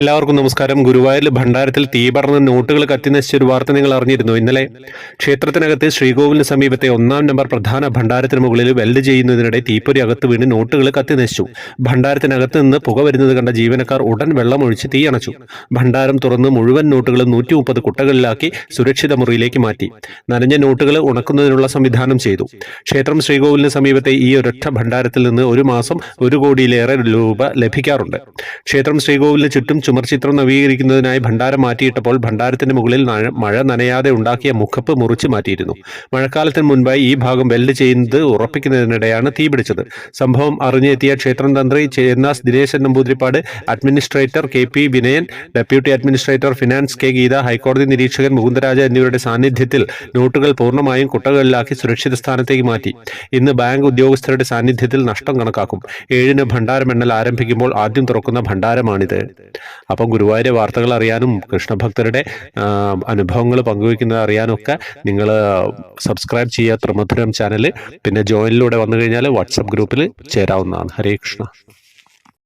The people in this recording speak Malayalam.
എല്ലാവർക്കും നമസ്കാരം. ഗുരുവായൂരിൽ ഭണ്ഡാരത്തിൽ തീ പടർന്ന് നോട്ടുകൾ കത്തിനശിച്ച ഒരു വാർത്ത നിങ്ങൾ അറിഞ്ഞിരുന്നു. ഇന്നലെ ക്ഷേത്രത്തിനകത്ത് ശ്രീകോവിലിന് സമീപത്തെ ഒന്നാം നമ്പർ പ്രധാന ഭണ്ഡാരത്തിന് മുകളിൽ വെൽഡ് ചെയ്യുന്നതിനിടെ തീപ്പൊരി അകത്ത് വീണ് നോട്ടുകൾ കത്തിനശിച്ചു ഭണ്ഡാരത്തിനകത്ത് നിന്ന് പുക വരുന്നത് കണ്ട ജീവനക്കാർ ഉടൻ വെള്ളമൊഴിച്ച് തീയണച്ചു ഭണ്ഡാരം തുറന്ന് മുഴുവൻ നോട്ടുകളും നൂറ്റി മുപ്പത് കുട്ടകളിലാക്കി സുരക്ഷിത മുറിയിലേക്ക് മാറ്റി. നനഞ്ഞ നോട്ടുകൾ ഉണക്കുന്നതിനുള്ള സംവിധാനം ചെയ്തു. ക്ഷേത്രം ശ്രീകോവിലിന് സമീപത്തെ ഈ ഒരൊറ്റ ഭണ്ഡാരത്തിൽ നിന്ന് ഒരു മാസം ഒരു കോടിയിലേറെ രൂപ ലഭിക്കാറുണ്ട്. ക്ഷേത്രം ശ്രീകോവിലിന് ചുറ്റും ചുമർചിത്രം നവീകരിക്കുന്നതിനായി ഭണ്ഡാരം മാറ്റിയിട്ടപ്പോൾ ഭണ്ഡാരത്തിന്റെ മുകളിൽ മഴ നനയാതെ ഉണ്ടാക്കിയ മുഖപ്പ് മുറിച്ചു മാറ്റിയിരുന്നു. മഴക്കാലത്തിന് മുൻപായി ഈ ഭാഗം വെൽഡ് ചെയ്യുന്നത് ഉറപ്പിക്കുന്നതിനിടെയാണ് തീപിടിച്ചത് സംഭവം അറിഞ്ഞെത്തിയ ക്ഷേത്രം തന്ത്രി Chennas Dineshan Namboothiripad administrator K P Vinayan deputy administrator finance K Geetha ഹൈക്കോടതി നിരീക്ഷകൻ മുകുന്ദരാജ എന്നിവരുടെ സാന്നിധ്യത്തിൽ നോട്ടുകൾ പൂർണമായും കുട്ടകളിലാക്കി സുരക്ഷിത സ്ഥാനത്തേക്ക് മാറ്റി. ഇന്ന് ബാങ്ക് ഉദ്യോഗസ്ഥരുടെ സാന്നിധ്യത്തിൽ നഷ്ടം കണക്കാക്കും. ഏഴിന് ഭണ്ഡാരമെണ്ണൽ ആരംഭിക്കുമ്പോൾ ആദ്യം തുറക്കുന്ന ഭണ്ഡാരമാണിത്. അപ്പം ഗുരുവായൂരെ വാർത്തകൾ അറിയാനും കൃഷ്ണഭക്തരുടെ അനുഭവങ്ങൾ പങ്കുവയ്ക്കുന്നത് അറിയാനും ഒക്കെ നിങ്ങൾ സബ്സ്ക്രൈബ് ചെയ്യുക ത്രിമധുരം ചാനൽ പിന്നെ ജോയിനിലൂടെ വന്നു കഴിഞ്ഞാൽ വാട്സപ്പ് ഗ്രൂപ്പിൽ ചേരാവുന്നതാണ്. ഹരേ കൃഷ്ണ.